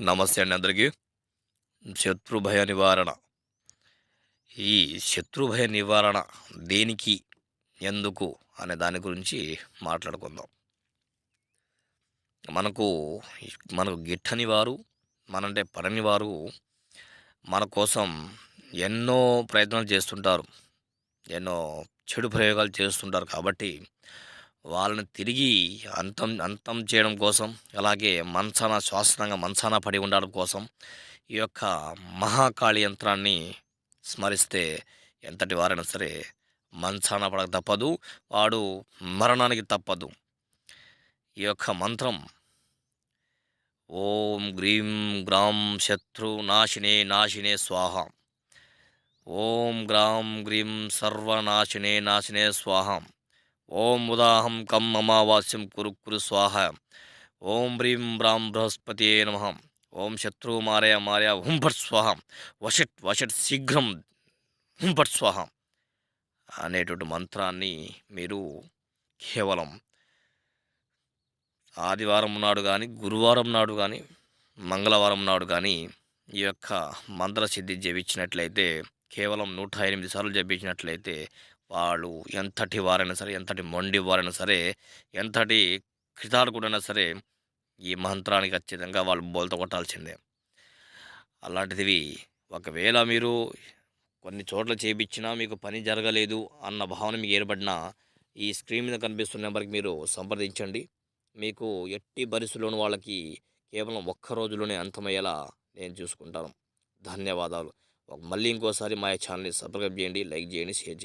నమస్తే అండి అందరికీ. శత్రుభయ నివారణ. ఈ శత్రుభయ నివారణ దేనికి ఎందుకు అనే దాని గురించి మాట్లాడుకుందాం. మనకు మనకు గిట్టని వారు మనంటే పడని వారు మన కోసం ఎన్నో ప్రయత్నాలు చేస్తుంటారు. ఎన్నో చెడు ప్రయోగాలు చేస్తుంటారు కాబట్టి వాళ్ళని తిరిగి అంతం అంతం చేయడం కోసం అలాగే మంచాన శాశ్వతంగా మంచాన పడి ఉండడం కోసం ఈ యొక్క మహాకాళి యంత్రాన్ని స్మరిస్తే ఎంతటి వారైనా సరే మంచాన పడక తప్పదు వాడు మరణానికి తప్పదు. ఈ యొక్క మంత్రం ఓం గ్రీం గ్రాం శత్రు నాశినే నాశినే స్వాహ. ఓం గ్రాం గ్రీం సర్వనాశినే నాశినే స్వాహం. ఓం ఉదాహం కం అమావాస్యం కురు కురు స్వాహ. ఓం హ్రీం బ్రాం బృహస్పతి నమ. ఓం శత్రు మారయ మారయ హుంభట్ స్వాహ. వషట్ వషట్ శీఘ్రం హుంభట్ స్వాహ. అనేటువంటి మంత్రాన్ని మీరు కేవలం ఆదివారం నాడు కానీ గురువారం నాడు కానీ మంగళవారం నాడు కానీ ఈ యొక్క మంత్ర సిద్ధి జపించినట్లయితే కేవలం నూట ఎనిమిది సార్లు జపించినట్లయితే వాళ్ళు ఎంతటి వారైనా సరే ఎంతటి మొండి వారైనా సరే ఎంతటి కృతార్థుడైనా సరే ఈ మంత్రానికి ఖచ్చితంగా వాళ్ళు బోల్త కొట్టాల్సిందే. అలాంటిది ఒకవేళ మీరు కొన్ని చోట్ల చేయించినా మీకు పని జరగలేదు అన్న భావన మీకు ఏర్పడినా ఈ స్క్రీన్ మీద కనిపిస్తున్న నెంబర్కి మీరు సంప్రదించండి. మీకు ఎట్టి పరిస్థితుల్లోని వాళ్ళకి కేవలం ఒక్క రోజులోనే అంతమయ్యేలా నేను చూసుకుంటాను. ధన్యవాదాలు. మళ్ళీ ఇంకోసారి మా ఛానల్ని సబ్స్క్రైబ్ చేయండి లైక్ చేయండి షేర్ చేయండి.